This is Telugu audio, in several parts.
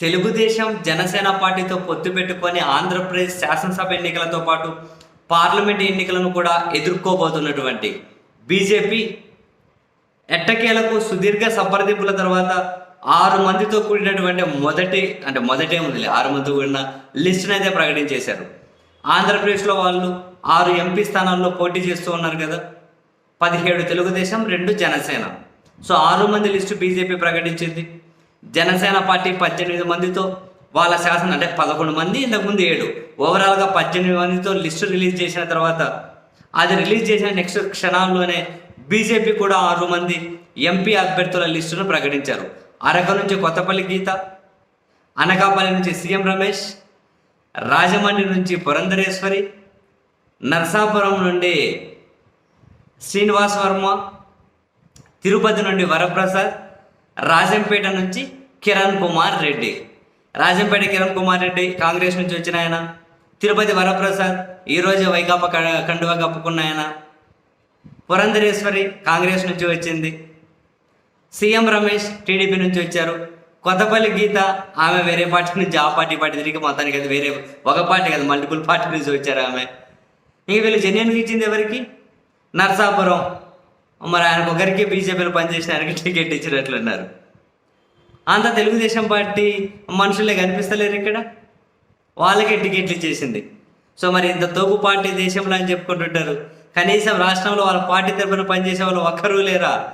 తెలుగుదేశం జనసేన పార్టీతో పొత్తు పెట్టుకొని ఆంధ్రప్రదేశ్ శాసనసభ ఎన్నికలతో పాటు పార్లమెంట్ ఎన్నికలను కూడా ఎదుర్కోబోతున్నటువంటి బీజేపీ ఎట్టకేలకు సుదీర్ఘ సంప్రదింపుల తర్వాత ఆరు మందితో కూడినటువంటి మొదటి అంటే మొదటే ఉంది ఆరు మందితో కూడిన లిస్టును అయితే ప్రకటించేశారు. ఆంధ్రప్రదేశ్లో వాళ్ళు ఆరు ఎంపీ స్థానాల్లో పోటీ చేస్తూ ఉన్నారు కదా. పదిహేడు తెలుగుదేశం రెండు జనసేన. సో ఆరు మంది లిస్టు బీజేపీ ప్రకటించింది. జనసేన పార్టీ పద్దెనిమిది మందితో వాళ్ళ శాసనం అంటే పదకొండు మంది ఇంతకుముందు ఏడు. ఓవరాల్గా పద్దెనిమిది మందితో లిస్టు రిలీజ్ చేసిన తర్వాత అది రిలీజ్ చేసిన నెక్స్ట్ క్షణాల్లోనే బీజేపీ కూడా ఆరు మంది ఎంపీ అభ్యర్థుల లిస్టును ప్రకటించారు. అరక నుంచి కొత్తపల్లి గీత అనకాపల్లి నుంచి సీఎం రమేష్ రాజమండ్రి నుంచి పురంధరేశ్వరి నర్సాపురం నుండి శ్రీనివాస్ వర్మ తిరుపతి నుండి వరప్రసాద్ రాజంపేట నుంచి కిరణ్ కుమార్ రెడ్డి. రాజంపేట కిరణ్ కుమార్ రెడ్డి కాంగ్రెస్ నుంచి వచ్చిన ఆయన. తిరుపతి వరప్రసాద్ ఈరోజు వైకాపా కండువా కప్పుకున్న ఆయన. పురంధరేశ్వరి కాంగ్రెస్ నుంచి వచ్చింది. సీఎం రమేష్ టీడీపీ నుంచి వచ్చారు. కొత్తపల్లి గీత ఆమె వేరే పార్టీ నుంచి ఆ పార్టీ పార్టీ తిరిగి మొత్తానికి అది వేరే ఒక పార్టీ కదా మల్టిపుల్ పార్టీ నుంచి వచ్చారు ఆమె. ఇంక వీళ్ళు జెన్యున్గా ఇచ్చింది ఎవరికి? నర్సాపురం. మరి ఆయనకు ఒకరికి బీజేపీలో పనిచేసిన ఆయనకి టికెట్ ఇచ్చినట్లున్నారు. అంత తెలుగుదేశం పార్టీ మనుషులే కనిపిస్తలేరు ఇక్కడ. వాళ్ళకే టికెట్లు ఇచ్చేసింది. సో మరి ఇంత తోపు పార్టీ దేశంలో అని చెప్పుకుంటుంటారు. కనీసం రాష్ట్రంలో వాళ్ళ పార్టీ తరఫున పనిచేసే వాళ్ళు ఒక్కరూ లేరా?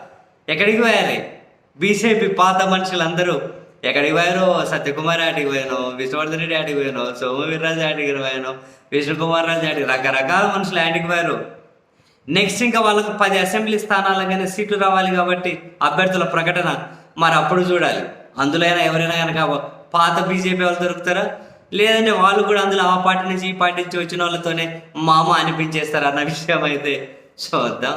ఎక్కడికి పోయాలి? బీజేపీ పాత మనుషులందరూ ఎక్కడికి పోయారో? సత్యకుమార్ ఆడికి పోయాను? విష్ణువర్ధన్ రెడ్డి ఆడికి పోయాను? సోమవీర్రాజు ఆడికి పోయాను? విష్ణుకుమార్ రాజు ఆడికి రకరకాల మనుషులు ఆడికి పోయారు. నెక్స్ట్ ఇంకా వాళ్ళకు పది అసెంబ్లీ స్థానాలకైనా సీట్లు రావాలి కాబట్టి అభ్యర్థుల ప్రకటన మరి అప్పుడు చూడాలి. అందులో అయినా ఎవరైనా కనుక పాత బీజేపీ వాళ్ళు దొరుకుతారా? లేదంటే వాళ్ళు కూడా అందులో ఆ పార్టీ నుంచి ఈ పార్టీ నుంచి వచ్చిన వాళ్ళతోనే మామ అనిపించేస్తారు అన్న విషయం అయితే చూద్దాం.